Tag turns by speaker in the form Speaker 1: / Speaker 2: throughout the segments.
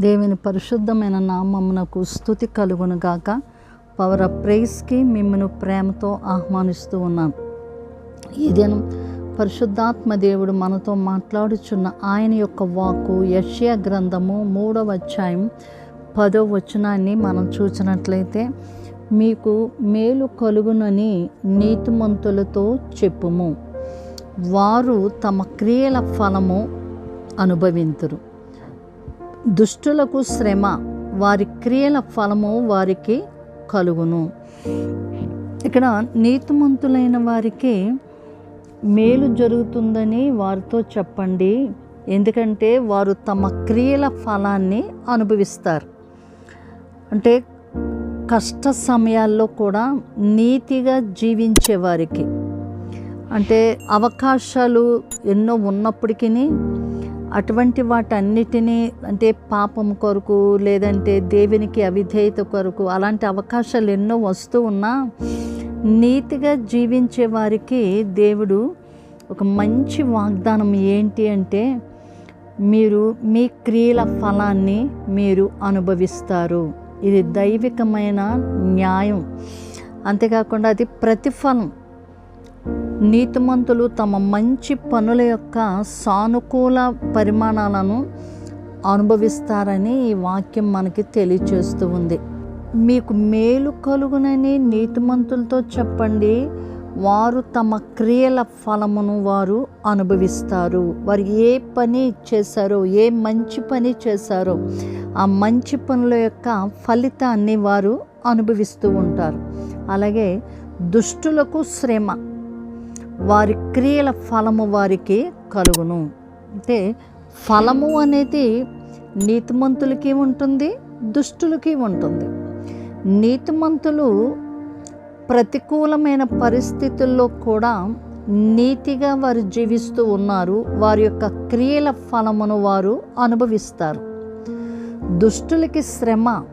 Speaker 1: దేవుని పరిశుద్ధమైన నామమునకు స్థుతి కలుగును గాక పవర్ ఆఫ్ ప్రైస్కి మిమ్మను ప్రేమతో ఆహ్వానిస్తూ ఉన్నాను ఈ దినం పరిశుద్ధాత్మ దేవుడు మనతో మాట్లాడుచున్న ఆయన యొక్క వాక్కు యష్యా గ్రంథము మూడవ అధ్యాయం పదో వచనాన్ని మనం చూసినట్లయితే మీకు మేలు కలుగునని నీతిమంతులతో చెప్పుము. వారు తమ క్రియల ఫలము అనుభవింతురు. దుష్టులకు శ్రమ వారి క్రియల ఫలము వారికి కలుగును. ఇక్కడ నీతిమంతులైన వారికి మేలు జరుగుతుందని వారితో చెప్పండి. ఎందుకంటే వారు తమ క్రియల ఫలాన్ని అనుభవిస్తారు. అంటే కష్ట సమయాల్లో కూడా నీతిగా జీవించే వారికి. అంటే అవకాశాలు ఎన్నో ఉన్నప్పటికీ అటువంటి వాటన్నిటినీ అంటే పాపం కొరకు లేదంటే దేవునికి అవిధేయత కొరకు అలాంటి అవకాశాలు ఎన్నో వస్తూ ఉన్నా నీతిగా జీవించే వారికి దేవుడు ఒక మంచి వాగ్దానం ఏంటి అంటే మీరు మీ క్రియల ఫలాన్ని మీరు అనుభవిస్తారు. ఇది దైవికమైన న్యాయం. అంతేకాకుండా అది ప్రతిఫలం. నీతిమంతులు తమ మంచి పనుల యొక్క సానుకూల పరిమాణాలను అనుభవిస్తారని ఈ వాక్యం మనకి తెలియచేస్తూ ఉంది. మీకు మేలు కలుగునని నీతిమంతులతో చెప్పండి. వారు తమ క్రియల ఫలమును వారు అనుభవిస్తారు. వారు ఏ పని చేశారో ఏ మంచి పని చేశారో ఆ మంచి పనుల యొక్క ఫలితాన్ని వారు అనుభవిస్తూ ఉంటారు. అలాగే దుష్టులకు శ్రమ వారి క్రియల ఫలము వారికి కలుగును. అంటే ఫలము అనేది నీతిమంతులకి ఉంటుంది దుష్టులకి ఉంటుంది. నీతిమంతులు ప్రతికూలమైన పరిస్థితుల్లో కూడా నీతిగా వారు జీవిస్తూ ఉన్నారు. వారి యొక్క క్రియల ఫలమును వారు అనుభవిస్తారు. దుష్టులకి శ్రమ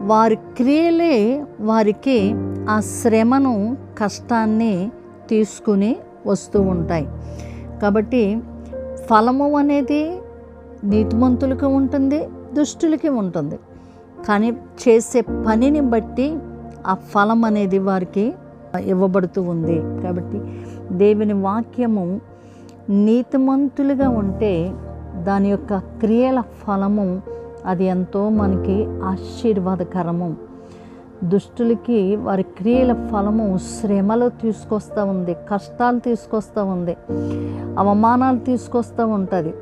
Speaker 1: వారి క్రియలే వారికి ఆ శ్రమను కష్టాన్ని తీసుకుని వస్తూ ఉంటాయి. కాబట్టి ఫలము అనేది నీతిమంతులకి ఉంటుంది దుష్టులకి ఉంటుంది. కానీ చేసే పనిని బట్టి ఆ ఫలం అనేది వారికి ఇవ్వబడుతూ ఉంది. కాబట్టి దేవుని వాక్యము నీతిమంతులుగా ఉంటే దాని యొక్క క్రియల ఫలము అది ఎంతో మనకి ఆశీర్వాదకరము. దుష్టులకి వారి క్రియల ఫలము శ్రమలు తీసుకొస్తూ ఉంది కష్టాలు తీసుకొస్తూ ఉంది అవమానాలు తీసుకొస్తూ ఉంటుంది.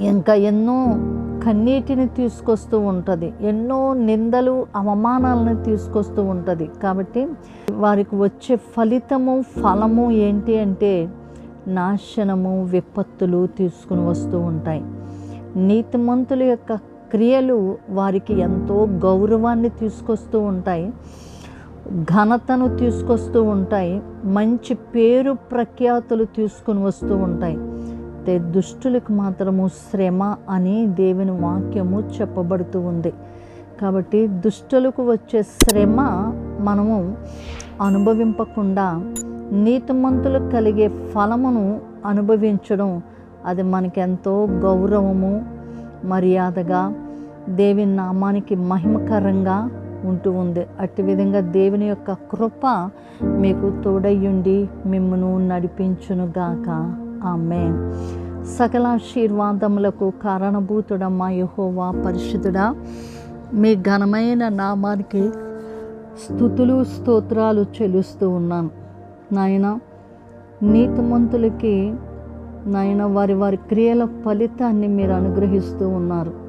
Speaker 1: ఇంకా ఎన్నో కన్నీటిని తీసుకొస్తూ ఉంటుంది ఎన్నో నిందలు అవమానాలను తీసుకొస్తూ ఉంటుంది. కాబట్టి వారికి వచ్చే ఫలితము ఫలము ఏంటి అంటే నాశనము విపత్తులు తీసుకుని వస్తూ ఉంటాయి. నీతిమంతుల యొక్క క్రియలు వారికి ఎంతో గౌరవాన్ని తీసుకొస్తూ ఉంటాయి. ఘనతను తీసుకొస్తూ ఉంటాయి. మంచి పేరు ప్రఖ్యాతులు తీసుకుని వస్తూ ఉంటాయి. అయితే దుష్టులకు మాత్రము శ్రమ అని దేవుని వాక్యము చెప్పబడుతూ ఉంది. కాబట్టి దుష్టులకు వచ్చే శ్రమ మనము అనుభవింపకుండా నీతిమంతులకు కలిగే ఫలమును అనుభవించడం అది మనకెంతో గౌరవము మర్యాదగా దేవి నామానికి మహిమకరంగా ఉంటూ ఉంది. అట్టి విధంగా దేవుని యొక్క కృప మీకు తోడయ్యుండి మిమ్మను నడిపించునుగాక. ఆమె సకలాశీర్వాదములకు కారణభూతుడమ్మా యహోవా పరిశుద్ధుడా. మీ ఘనమైన నామానికి స్థుతులు స్తోత్రాలు చెల్లిస్తూ ఉన్నాను. నాయన నీతిమంతులకి నాయన వారి వారి క్రియల ఫలితాన్ని మీరు అనుగ్రహిస్తూ ఉన్నారు.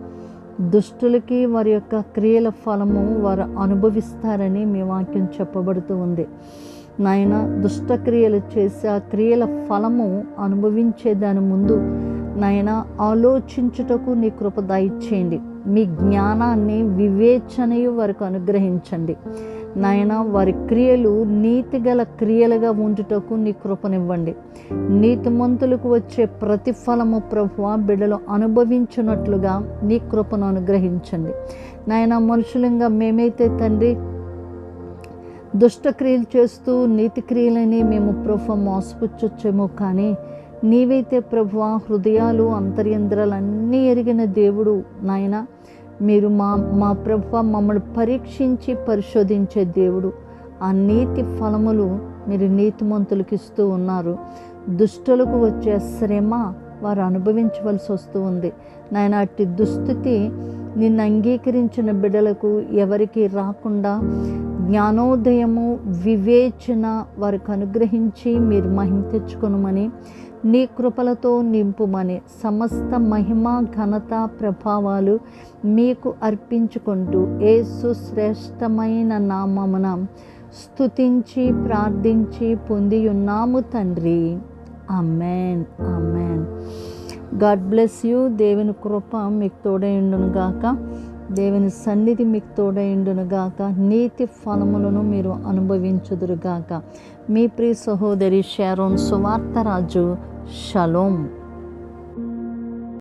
Speaker 1: దుష్టులకి వారి యొక్క క్రియల ఫలము వారు అనుభవిస్తారని మీ వాక్యం చెప్పబడుతూ ఉంది. నాయన దుష్టక్రియలు చేసి ఆ క్రియల ఫలము అనుభవించే దాని ముందు నాయన ఆలోచించుటకు నీ కృప దయచేయండి. మీ జ్ఞానాన్ని వివేచనయు వారికి అనుగ్రహించండి. నాయన వారి క్రియలు నీతిగల క్రియలుగా ఉంచుటకు నీ కృపనివ్వండి. నీతిమంతులకు వచ్చే ప్రతిఫలము ప్రభు బిడ్డలు అనుభవించినట్లుగా నీ కృపను అనుగ్రహించండి. నాయన మనుషులంగా మేమైతే తండ్రి దుష్టక్రియలు చేస్తూ నీతి క్రియలని మేము ప్రభు మోసపుచ్చొచ్చేమో కానీ నీవైతే ప్రభువ హృదయాలు అంతర్యంద్రాలన్నీ ఎరిగిన దేవుడు నాయన. మీరు మా మా ప్రభు మమ్మల్ని పరీక్షించి పరిశోధించే దేవుడు. ఆ నీతి ఫలములు మీరు నీతిమంతులకు ఇస్తూ ఉన్నారు. దుష్టులకు వచ్చే శ్రమ వారు అనుభవించవలసి వస్తూ ఉంది. నాయన అట్టి దుస్థితి నిన్ను అంగీకరించిన బిడ్డలకు ఎవరికి రాకుండా జ్ఞానోదయము వివేచన వారికి అనుగ్రహించి మీరు మహిమ తెచ్చుకొనమని నీ కృపలతో నింపుమని సమస్త మహిమ ఘనత ప్రభావాలు మీకు అర్పించుకుంటూ ఏసు శ్రేష్టమైన నామమున స్తుతించి ప్రార్థించి పొంది ఉన్నాము తండ్రి. Amen amen god bless you. దేవుని కృప మీకు తోడైండును గాక దేవుని సన్నిధి మీకు తోడైండును గాక నీతి ఫలములను మీరు అనుభవించుదురుగాక. మీ ప్రియ సహోదరి షారోన్ సువార్తరాజు షలోం.